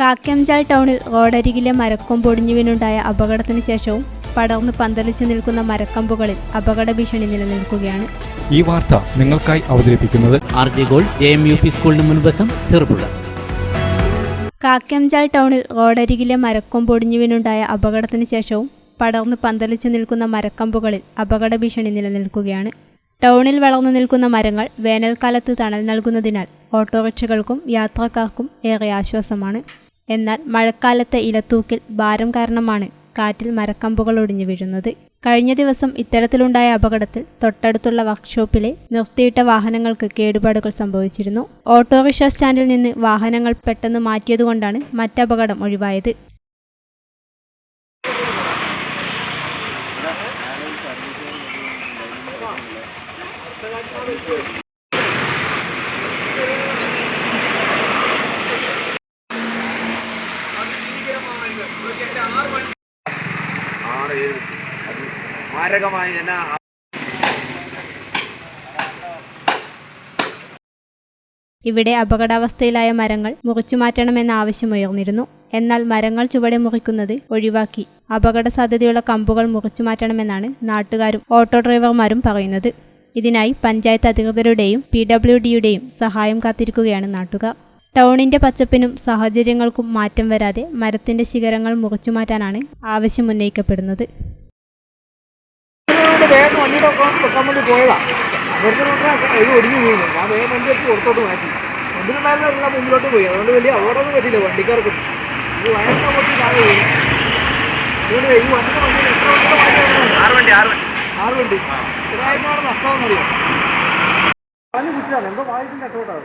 കാക്കംചാൽ ടൗണിൽ റോഡരികിലെ മരക്കൊമ്പൊടിഞ്ഞു വീണുണ്ടായ അപകടത്തിന് ശേഷവും പടർന്ന് പന്തലിച്ചു നിൽക്കുന്ന മരക്കമ്പുകളിൽ അപകട ഭീഷണി നിലനിൽക്കുകയാണ്. ഈ വാർത്ത നിങ്ങൾക്കായി അവതരിപ്പിക്കുന്നത് R J gold J M U P സ്കൂളിന് മുൻവശം ചെറുപുഴ. കാക്കംചാൽ ടൗണിൽ റോഡരികിലെ മരക്കൊമ്പൊടിഞ്ഞു വീണുണ്ടായ അപകടത്തിന് ശേഷവും പടർന്ന് പന്തലിച്ചു നിൽക്കുന്ന മരക്കമ്പുകളിൽ അപകട ഭീഷണി നിലനിൽക്കുകയാണ്. ടൗണിൽ വളർന്നു നിൽക്കുന്ന മരങ്ങൾ വേനൽക്കാലത്ത് തണൽ നൽകുന്നതിനാൽ ഓട്ടോറിക്ഷകൾക്കും യാത്രക്കാർക്കും ഏറെ ആശ്വാസമാണ്. എന്നാൽ മഴക്കാലത്തെ ഇലത്തൂക്കിൽ ഭാരം കാരണമാണ് കാറ്റിൽ മരക്കമ്പുകൾ ഒടിഞ്ഞു വീഴുന്നത്. കഴിഞ്ഞ ദിവസം ഇത്തരത്തിലുണ്ടായ അപകടത്തിൽ തൊട്ടടുത്തുള്ള വർക്ക്ഷോപ്പിലെ നിർത്തിയിട്ട വാഹനങ്ങൾക്ക് കേടുപാടുകൾ സംഭവിച്ചിരുന്നു. ഓട്ടോറിക്ഷ സ്റ്റാൻഡിൽ നിന്ന് വാഹനങ്ങൾ പെട്ടെന്ന് മാറ്റിയതുകൊണ്ടാണ് മറ്റപകടം ഒഴിവായത്. ഏഴ് അത് ഇവിടെ അപകടാവസ്ഥയിലായ മരങ്ങൾ മുറിച്ചു മാറ്റണമെന്ന ആവശ്യമുയർന്നിരുന്നു എന്നാൽ മരങ്ങൾ ചുവടെ മുറിക്കുന്നത് ഒഴിവാക്കി. അപകട സാധ്യതയുള്ള കമ്പുകൾ മുറിച്ചു മാറ്റണമെന്നാണ് നാട്ടുകാരും ഓട്ടോ ഡ്രൈവർമാരും പറയുന്നത്. ഇതിനായി പഞ്ചായത്ത് അധികൃതരുടെയും പി ഡബ്ല്യു ഡിയുടെയും സഹായം കാത്തിരിക്കുകയാണ് നാട്ടുകാർ. ടൗണിന്റെ പച്ചപ്പിനും സാഹചര്യങ്ങൾക്കും മാറ്റം വരാതെ മരത്തിന്റെ ശിഖരങ്ങൾ മുറിച്ചു മാറ്റാനാണ് ആവശ്യം ഉന്നയിക്കപ്പെടുന്നത്. മുന്നിലോട്ട് പോയി. അതുകൊണ്ട് വലിയ അപകടമൊന്നും പറ്റില്ല വണ്ടിക്കാർക്കും. ഇത് താഴെ അതുകൊണ്ട് ഈ വണ്ടിയുടെ വണ്ടിയിൽ എത്ര വണ്ടിയുടെ ആറ് വണ്ടി ആറ് വണ്ടി. ആറ് വണ്ടി. നഷ്ടമെന്നറിയാം. കുറ്റാണ് എന്തോ വായിക്കും കട്ടോട്ടാണ്